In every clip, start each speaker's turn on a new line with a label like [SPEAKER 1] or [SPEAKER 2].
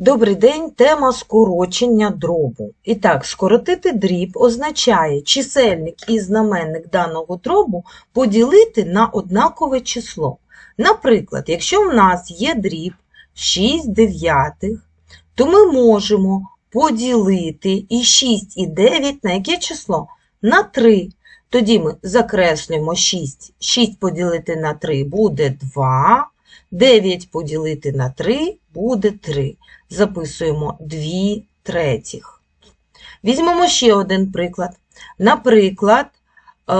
[SPEAKER 1] Добрий день, тема скорочення дробу. І так, скоротити дріб означає чисельник і знаменник даного дробу поділити на однакове число. Наприклад, якщо в нас є дріб 6 дев'ятих, то ми можемо поділити і 6 і 9 на яке число? На 3. Тоді ми закреслюємо 6. 6 поділити на 3 буде 2. 9 поділити на 3 буде 3. Записуємо 2 третіх. Візьмемо ще один приклад. Наприклад, е,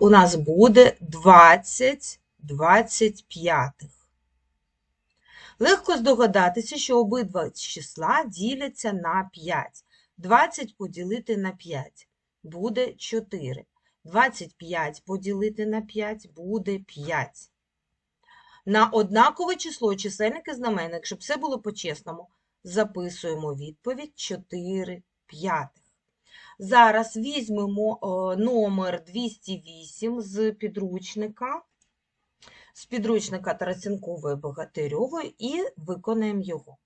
[SPEAKER 1] у нас буде 20 25. Легко здогадатися, що обидва числа діляться на 5. 20 поділити на 5 буде 4. 25 поділити на 5 буде 5. На однакове число чисельник і знаменник, щоб все було по-чесному, записуємо відповідь 4 п'ятих. Зараз візьмемо е, номер 208 з підручника, з підручника Тарасенкової Богатирьової і виконаємо його.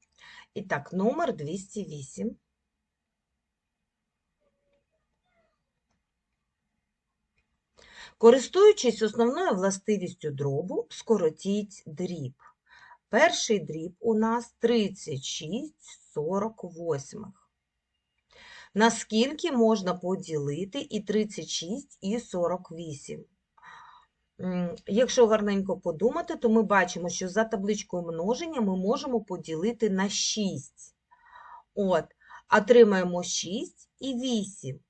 [SPEAKER 1] І так, номер 208. Користуючись основною властивістю дробу, скоротіть дріб. Перший дріб у нас 36 48. Наскільки можна поділити і 36 і 48? Якщо гарненько подумати, то ми бачимо, що за табличкою множення ми можемо поділити на 6. От, отримаємо 6 і 8.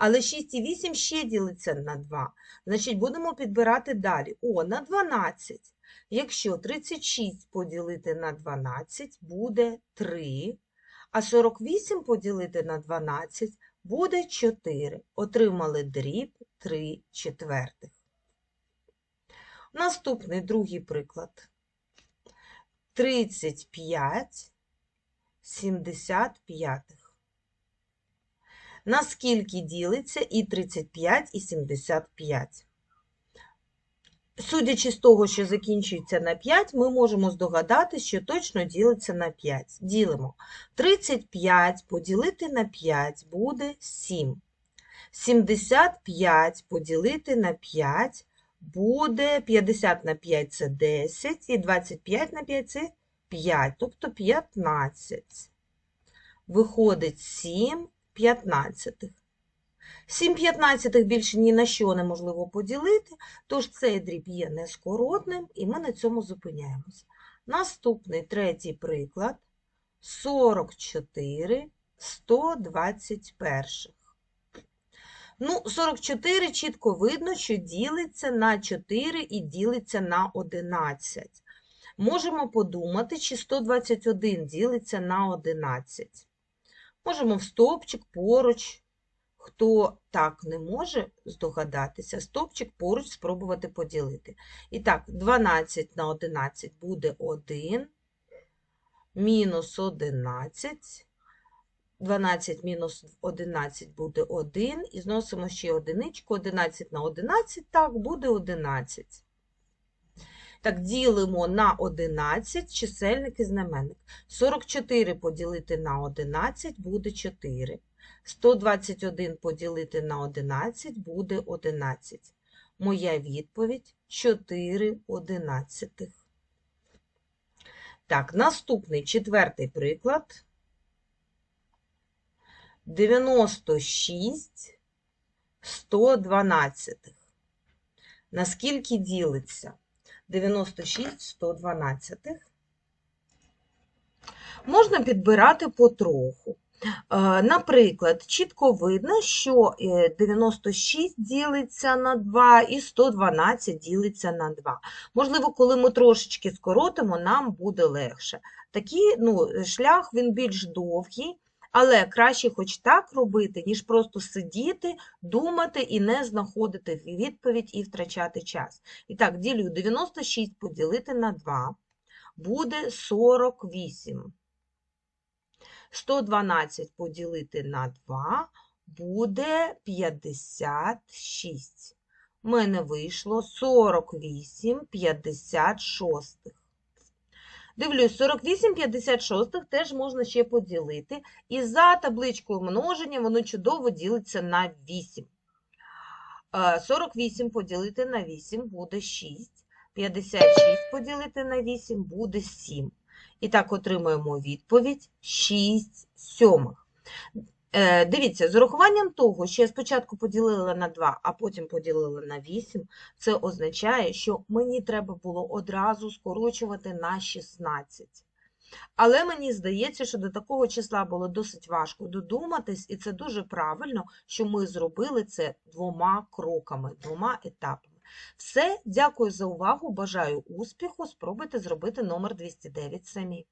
[SPEAKER 1] Але 6 і 8 ще ділиться на 2. Значить, будемо підбирати далі. О, на 12. Якщо 36 поділити на 12, буде 3, а 48 поділити на 12 буде 4. Отримали дріб 3 четвертих. Наступний другий приклад. 35 75. Наскільки ділиться і 35, і 75? Судячи з того, що закінчується на 5, ми можемо здогадатися, що точно ділиться на 5. Ділимо. 35 поділити на 5 буде 7. 75 поділити на 5 буде 50 на 5 це 10, і 25 на 5 це 5, тобто 15. Виходить 7 п'ятнадцятих. 7 п'ятнадцятих більше ні на що неможливо поділити, тож цей дріб є нескоротним, і ми на цьому зупиняємося. Наступний третій приклад 44 121. Ну, 44 чітко видно, що ділиться на 4 і ділиться на 11. Можемо подумати, чи 121 ділиться на 11. Можемо в стовпчик поруч. Хто так не може здогадатися, стовпчик поруч спробувати поділити. І так, 12 на 11 буде 1, мінус 11, 12 мінус 11 буде 1, і зносимо ще одиничку, 11 на 11, так, буде 11. Так, ділимо на 11 чисельник і знаменник. 44 поділити на 11 буде 4. 121 поділити на 11 буде 11. Моя відповідь 4 одинадцятих. Так, наступний четвертий приклад. 96 112. Наскільки ділиться? 96 112. Можна підбирати потроху. Е, Наприклад, чітко видно, що е, 96 ділиться на 2 і 112 ділиться на 2. Можливо, коли ми трошечки скоротимо, нам буде легше. Такий ну, шлях він більш довгий, але краще хоч так робити, ніж просто сидіти, думати і не знаходити відповідь і втрачати час. І так, ділю 96 поділити на 2 буде 48. 112 поділити на 2 буде 56. У мене вийшло 48 56. Дивлюсь, 48 56 теж можна ще поділити. І за табличкою множення воно чудово ділиться на 8. Е, 48 поділити на 8 буде 6. 56 поділити на 8 буде 7. І так отримуємо відповідь 6 сьомих. Е, Дивіться, з урахуванням того, що я спочатку поділила на 2, а потім поділила на 8, це означає, що мені треба було одразу скорочувати на 16. Але мені здається, що до такого числа було досить важко додуматись, і це дуже правильно, що ми зробили це двома кроками, двома етапами. Все, дякую за увагу, бажаю успіху. Спробуйте зробити номер 209 самі.